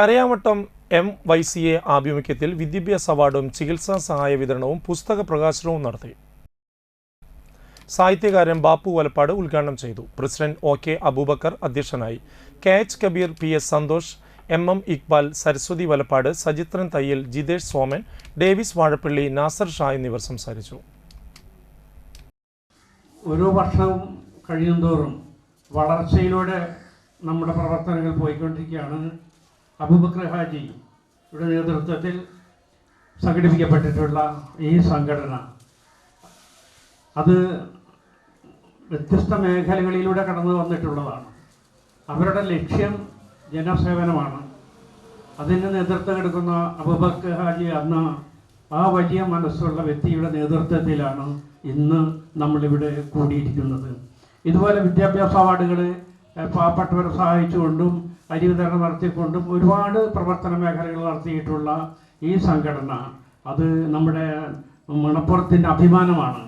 Karayamattam M Y C A ആഭിമുഖ്യത്തിൽ വിദ്യാഭ്യാസ അവാർഡും ചികിത്സാ സഹായ വിതരണവും പുസ്തക പ്രകാശനവും നടത്തി. സാഹിത്യകാരൻ ബാപ്പു വലപ്പാട് ഉദ്ഘാടനം ചെയ്തു. പ്രസിഡന്റ് ഒ കെ അബൂബക്കർ അധ്യക്ഷനായി. K H Kabeer P S Santhosh M M Iqbal Saraswathi Valappad Sajithran Thayyal Jithesh Soman Davis Vazhappally Nasar Shah എന്നിവർ സംസാരിച്ചു. ഓരോ വർഷവും കഴിയുന്തോറും വളർച്ചയിലൂടെ നമ്മുടെ പ്രവർത്തനങ്ങൾ പോയിക്കൊണ്ടിരിക്കുകയാണ്. അബൂബക്കർ ഹാജി യുടെ നേതൃത്വത്തിൽ സംഘടിപ്പിക്കപ്പെട്ടിട്ടുള്ള ഈ സംഘടന. അത് വ്യത്യസ്ത മേഖലകളിലൂടെ കടന്നു വന്നിട്ടുള്ളതാണ്. അവരുടെ ലക്ഷ്യം ജനസേവനമാണ്. അതിന് നേതൃത്വം എടുക്കുന്ന അബൂബക്കർ ഹാജി അന്ന് ആ വലിയ മനസ്സുള്ള വ്യക്തിയുടെ നേതൃത്വത്തിലാണ് ഇന്ന് നമ്മളിവിടെ കൂടിയിരിക്കുന്നത്. ഇതുപോലെ വിദ്യാഭ്യാസ അവാർഡുകൾ പാവപ്പെട്ടവരെ സഹായിച്ചുകൊണ്ടും അരി വിതരണം നടത്തിക്കൊണ്ടും ഒരുപാട് പ്രവർത്തന മേഖലകൾ നടത്തിയിട്ടുള്ള ഈ സംഘടന അത് നമ്മുടെ മണപ്പുറത്തിന്റെ അഭിമാനമാണ്.